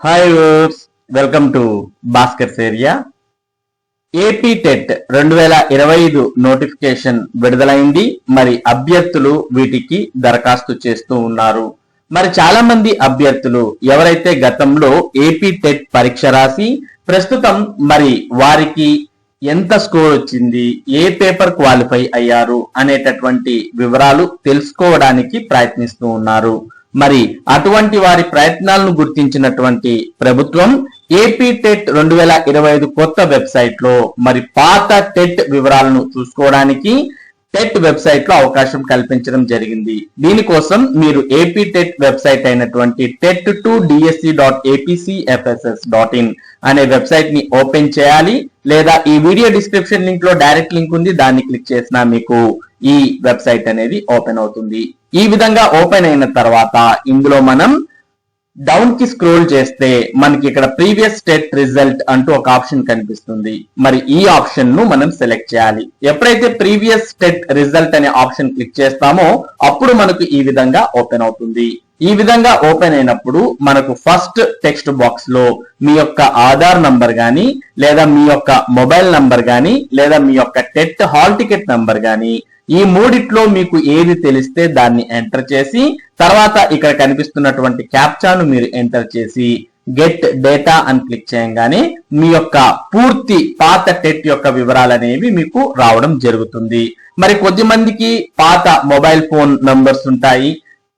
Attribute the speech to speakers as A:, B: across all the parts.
A: Hi viewers welcome to Bhaskar's area AP TET రెండు వేల ఇరవై ఐదు నోటిఫికేషన్ విడుదలైంది. మరి అభ్యర్థులు వీటికి దరఖాస్తు చేస్తూ ఉన్నారు. మరి చాలా మంది అభ్యర్థులు ఎవరైతే గతంలో ఏపీ టెట్ పరీక్ష రాసి ప్రస్తుతం మరి వారికి ఎంత స్కోర్ వచ్చింది ఏ పేపర్ క్వాలిఫై అయ్యారు అనేటటువంటి వివరాలు తెలుసుకోవడానికి ప్రయత్నిస్తూ ఉన్నారు. మరి అటువంటి వారి ప్రయత్నాలను గుర్తించినటువంటి ప్రభుత్వం ఏపీ టెట్ రెండు వేల ఇరవై ఐదు కొత్త వెబ్సైట్లో మరి పాత టెట్ వివరాలను చూసుకోవడానికి టెట్ వెబ్సైట్లో అవకాశం కల్పించడం జరిగింది. దీనికోసం మీరు ఏపీ టెట్ వెబ్సైట్ అయినటువంటి TET two DSC dot APCFSS dot in అనే వెబ్సైట్ని ఓపెన్ చేయాలి. లేదా ఈ వీడియో డిస్క్రిప్షన్ లింక్లో డైరెక్ట్ లింక్ ఉంది దాన్ని క్లిక్ చేసినా మీకు ఈ వెబ్సైట్ అనేది ఓపెన్ అవుతుంది. ఈ విధంగా ఓపెన్ అయిన తర్వాత ఇందులో మనం డౌన్కి స్క్రోల్ చేస్తే మనకి ఇక్కడ ప్రీవియస్ స్టేట్ రిజల్ట్ అంటూ ఒక ఆప్షన్ కనిపిస్తుంది. మరి ఈ ఆప్షన్ను మనం సెలెక్ట్ చేయాలి. ఎప్పుడైతే ప్రీవియస్ స్టేట్ రిజల్ట్ అనే ఆప్షన్ క్లిక్ చేస్తామో అప్పుడు మనకు ఈ విధంగా ఓపెన్ అవుతుంది. ఈ విధంగా ఓపెన్ అయినప్పుడు మనకు ఫస్ట్ టెక్స్ట్ బాక్స్లో మీ యొక్క ఆధార్ నంబర్ గాని లేదా మీ యొక్క మొబైల్ నంబర్ గాని లేదా మీ యొక్క టెట్ హాల్ టికెట్ నంబర్ గాని ఈ మూడిట్లో మీకు ఏది తెలిస్తే దాన్ని ఎంటర్ చేసి తర్వాత ఇక్కడ కనిపిస్తున్నటువంటి క్యాప్చాను మీరు ఎంటర్ చేసి గెట్ డేటా అని క్లిక్ చేయగానే మీ యొక్క పూర్తి పాత టెట్ యొక్క వివరాలు అనేవి మీకు రావడం జరుగుతుంది. మరి కొద్ది మందికి పాత మొబైల్ ఫోన్ నంబర్స్ ఉంటాయి.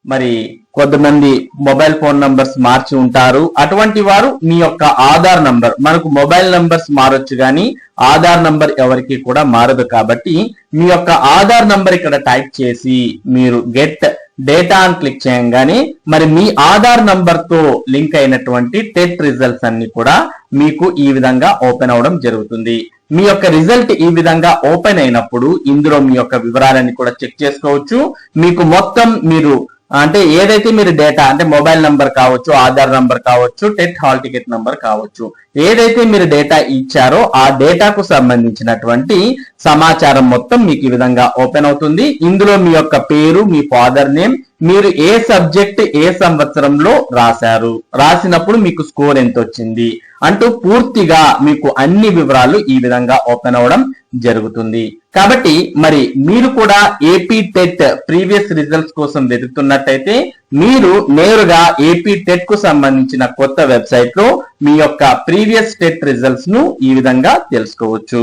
A: మరి కొంతమంది మొబైల్ ఫోన్ నంబర్స్ మార్చి ఉంటారు. అటువంటి వారు మీ యొక్క ఆధార్ నంబర్ మనకు మొబైల్ నంబర్స్ మారొచ్చు కానీ ఆధార్ నంబర్ ఎవరికి కూడా మారదు కాబట్టి మీ యొక్క ఆధార్ నంబర్ ఇక్కడ టైప్ చేసి మీరు గెట్ డేటా అని క్లిక్ చేయగానే మరి మీ ఆధార్ నంబర్తో లింక్ అయినటువంటి టెట్ రిజల్ట్స్ అన్ని కూడా మీకు ఈ విధంగా ఓపెన్ అవడం జరుగుతుంది. మీ యొక్క రిజల్ట్ ఈ విధంగా ఓపెన్ అయినప్పుడు ఇందులో మీ యొక్క వివరాలన్నీ కూడా చెక్ చేసుకోవచ్చు. మీకు మొత్తం మీరు అంటే ఏదైతే మీరు డేటా అంటే మొబైల్ నంబర్ కావచ్చు ఆధార్ నంబర్ కావచ్చు టెట్ హాల్ టికెట్ నంబర్ కావచ్చు ఏదైతే మీరు డేటా ఇచ్చారో ఆ డేటాకు సంబంధించినటువంటి సమాచారం మొత్తం మీకు ఈ విధంగా ఓపెన్ అవుతుంది. ఇందులో మీ యొక్క పేరు మీ ఫాదర్ నేమ్ మీరు ఏ సబ్జెక్ట్ ఏ సంవత్సరంలో రాశారు? రాసినప్పుడు మీకు స్కోర్ ఎంత వచ్చింది అంటూ పూర్తిగా మీకు అన్ని వివరాలు ఈ విధంగా ఓపెన్ అవడం జరుగుతుంది. కాబట్టి మరి మీరు కూడా ఏపీ టెట్ ప్రీవియస్ రిజల్ట్స్ కోసం వెతుకుతున్నట్టయితే మీరు నేరుగా ఏపీ టెట్కు సంబంధించిన కొత్త వెబ్సైట్లో మీ యొక్క ప్రీవియస్ టెట్ రిజల్ట్స్ను ఈ విధంగా తెలుసుకోవచ్చు.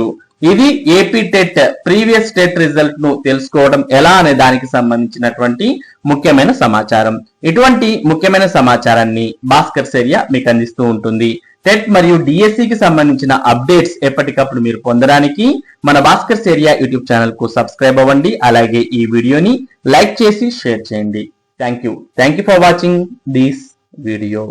A: ఇది ఏపీ టెట్ ప్రీవియస్ టెట్ రిజల్ట్ను తెలుసుకోవడం ఎలా అనే దానికి సంబంధించినటువంటి ముఖ్యమైన సమాచారం. ఇటువంటి ముఖ్యమైన సమాచారాన్ని భాస్కర్ సెరియా మీకు అందిస్తూ ఉంటుంది. టెట్ మరియు డిఎస్సికి సంబంధించిన అప్డేట్స్ ఎప్పటికప్పుడు మీరు పొందడానికి మన భాస్కర్ ఏరియా యూట్యూబ్ ఛానల్కు సబ్స్క్రైబ్ అవ్వండి. అలాగే ఈ వీడియోని లైక్ చేసి షేర్ చేయండి. Thank you thank you for watching this video